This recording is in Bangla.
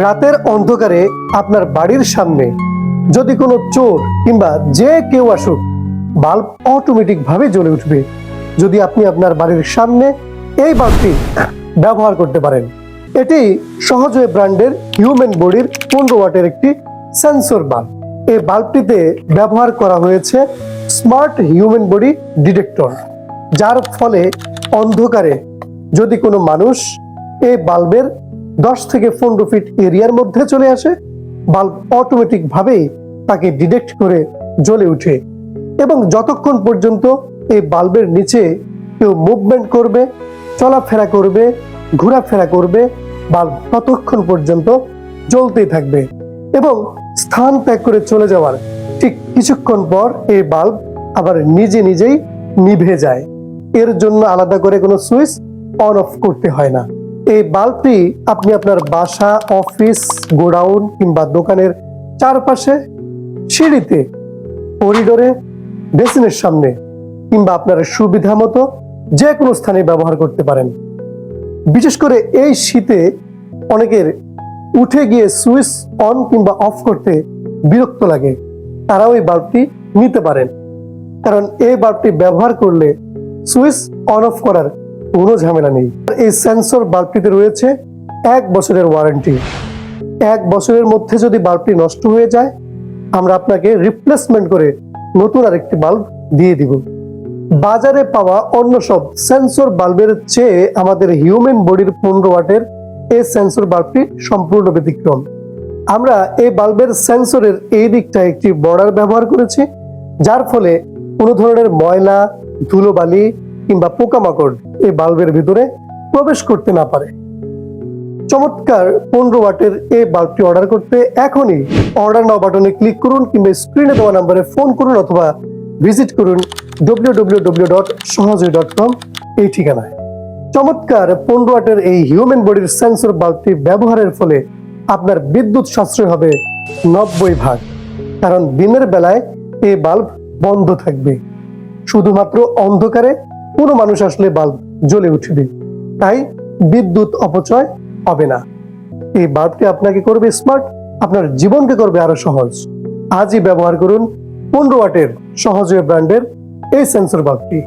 রাতের অন্ধকারে আপনার বাড়ির সামনে। যদি কোনো চোর কিংবা যে কেউ আসুক, বাল্ব অটোমেটিক ভাবে জ্বলে উঠবে। যদি আপনি আপনার বাড়ির সামনে এই বাল্বটি ব্যবহার করতে পারেন। এটি সহজে ব্র্যান্ডের হিউম্যান বডির পনেরো ওয়াটের একটি সেন্সর বাল্ব। এই বাল্বটিতে ব্যবহার করা হয়েছে স্মার্ট হিউম্যান বডি ডিটেক্টর, যার ফলে অন্ধকারে যদি কোনো মানুষ এই বাল্বের দশ থেকে পনেরো ফিট এরিয়ার মধ্যে চলে আসে। বাল্ব অটোমেটিক ভাবেই তাকে ডিটেক্ট করে জ্বলে উঠে এবং যতক্ষণ পর্যন্ত এই বাল্বের নিচে কেউ মুভমেন্ট করবে, চলাফেরা করবে, ঘোরাফেরা করবে, বাল্ব ততক্ষণ পর্যন্ত জ্বলতেই থাকবে এবং স্থান ত্যাগ করে চলে যাওয়ার ঠিক কিছুক্ষণ পর এই বাল্ব আবার নিজে নিজেই নিভে যায়। এর জন্য আলাদা করে কোনো সুইচ অন অফ করতে হয় না। এই বাল্বটি আপনি আপনার বাসা, অফিস, গোডাউন কিংবা দোকানের চারপাশে সিঁড়িতে, করিডোরে, বেসিনের সামনে কিংবা আপনার সুবিধা মতো যে কোনো স্থানে ব্যবহার করতে পারেন। বিশেষ করে এই শীতে অনেকের উঠে গিয়ে সুইচ অন কিংবা অফ করতে বিরক্ত লাগে। তারাও এই বাল্বটি নিতে পারেন। কারণ এই বাল্বটি ব্যবহার করলে সুইচ অন অফ করার কোনো ঝামেলা নেই। এই সেন্সর বাল্বটিতে রয়েছে এক বছরের ওয়ারেন্টি। এক বছরের মধ্যে যদি বাল্বটি নষ্ট হয়ে যায়, আমরা আপনাকে রিপ্লেসমেন্ট করে নতুন আরেকটি বাল্ব দিয়ে দিব। বাজারে পাওয়া অন্য সব সেন্সর বাল্বের চেয়ে আমাদের হিউম্যান বডির পনেরো ওয়াটের এই সেন্সর বাল্বটি সম্পূর্ণ ব্যতিক্রম। আমরা এই বাল্বের সেন্সরের এই দিকটা একটি বর্ডার ব্যবহার করেছি, যার ফলে কোনো ধরনের ময়লা, ধুলোবালি কিংবা পোকামাকড় এই বাল্বের ভিতরে প্রবেশ করতে না পারে। চমৎকার পনেরো ওয়াটের এই বাল্বটি অর্ডার করতে এখনই অর্ডার নাও বাটনে ক্লিক করুন কিংবা স্ক্রিনে দেওয়া নাম্বারে ফোন করুন অথবা ভিজিট করুন ডব্লিউ এই ঠিকানায়। চমৎকার পনেরো ওয়াটের এই হিউম্যান বডির সেন্সর বাল্বটি ব্যবহারের ফলে আপনার বিদ্যুৎ সাশ্রয় হবে নব্বই ভাগ, কারণ দিনের বেলায় এই বাল্ব বন্ধ থাকবে। শুধুমাত্র অন্ধকারে কোনো মানুষ আসলে বাল্ব জ্বলে উঠবে তাই বিদ্যুৎ অপচয় হবে না। এই বাল্বটি আপনাকে করবে স্মার্ট আপনার জীবনকে করবে আরও সহজ। আজই ব্যবহার করুন পনেরো ওয়াটের সহজে ব্র্যান্ডের এই সেন্সর বাল্বটি।